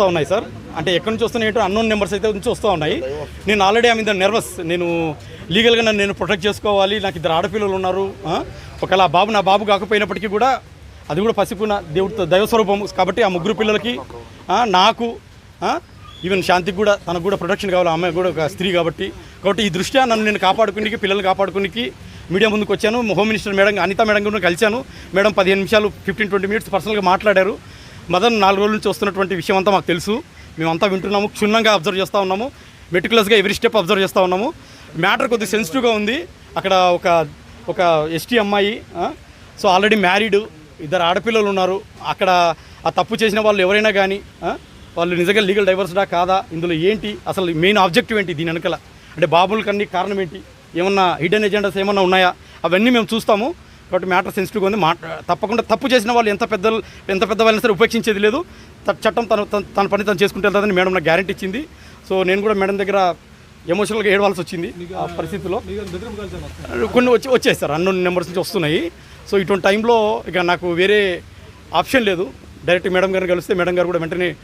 వస్తూ ఉన్నాయి సార్. అంటే ఎక్కడి నుంచి వస్తున్నాయి ఏంటో అన్నోన్ నెంబర్స్ అయితే నుంచి వస్తూ ఉన్నాయి. నేను ఆల్రెడీ ఆమె నర్వస్ నేను లీగల్గా నన్ను నేను ప్రొటెక్ట్ చేసుకోవాలి. నాకు ఇద్దరు ఆడపిల్లలు ఉన్నారు. ఒకవేళ ఆ బాబు నా బాబు కాకపోయినప్పటికీ కూడా అది కూడా పసిపున దేవుడితో దైవస్వరూపం కాబట్టి ఆ ముగ్గురు పిల్లలకి నాకు ఈవెన్ శాంతికి కూడా తనకు కూడా ప్రొటెక్షన్ కావాలి. ఆమె అమ్మాయి కూడా ఒక స్త్రీ కాబట్టి. కాబట్టి ఈ దృష్ట్యా నన్ను నేను కాపాడుకునికి పిల్లలు కాపాడుకునికి మీడియా ముందుకు వచ్చాను. Home minister madam Anitha madam కూడా కలిశాను. మేడం పదిహేను నిమిషాలు ఫిఫ్టీన్ ట్వంటీ మినిట్స్ పర్సనల్గా మాట్లాడారు. మదన్ నాలుగు రోజుల నుంచి వస్తున్నటువంటి విషయం అంతా మాకు తెలుసు. మేమంతా వింటున్నాము క్షుణ్ణంగా అబ్జర్వ్ చేస్తూ ఉన్నాము. మెటికులస్గా ఎవ్రీ స్టెప్ అబ్జర్వ్ చేస్తూ ఉన్నాము. మ్యాటర్ కొద్దిగా సెన్సిటివ్గా ఉంది. అక్కడ ఒక ఒక ఎస్టీ అమ్మాయి సో ఆల్రెడీ మ్యారీడ్ ఇద్దరు ఆడపిల్లలు ఉన్నారు. అక్కడ ఆ తప్పు చేసిన వాళ్ళు ఎవరైనా కానీ వాళ్ళు నిజంగా లీగల్ డైవర్స్డా కాదా? ఇందులో ఏంటి? అసలు మెయిన్ ఆబ్జెక్టివ్ ఏంటి దీని వెనకాల? అంటే బాబుల కన్నీ కారణం ఏంటి? ఏమన్నా హిడెన్ ఎజెండాస్ ఏమన్నా ఉన్నాయా? అవన్నీ మేము చూస్తాము. కాబట్టి మ్యాటర్ సెన్సిటివ్గా ఉంది. మాట తప్పకుండా తప్పు చేసిన వాళ్ళు ఎంత పెద్ద ఎంత పెద్ద వాళ్ళని సరే ఉపేక్షించేది లేదు. చట్టం తన తన- తన పని తను చేసుకుంటే వెళ్తుందని మేడం నాకు గ్యారంటీ ఇచ్చింది. సో నేను కూడా మేడం దగ్గర ఎమోషనల్గా ఏడవాల్సి వచ్చింది ఆ పరిస్థితిలో. కొన్ని వచ్చి వచ్చాయి సార్ అన్నోన్ నెంబర్స్ నుంచి వస్తున్నాయి. సో ఇటువంటి టైంలో ఇక నాకు వేరే ఆప్షన్ లేదు. డైరెక్ట్ మేడం గారిని కలిస్తే మేడం గారు కూడా వెంటనే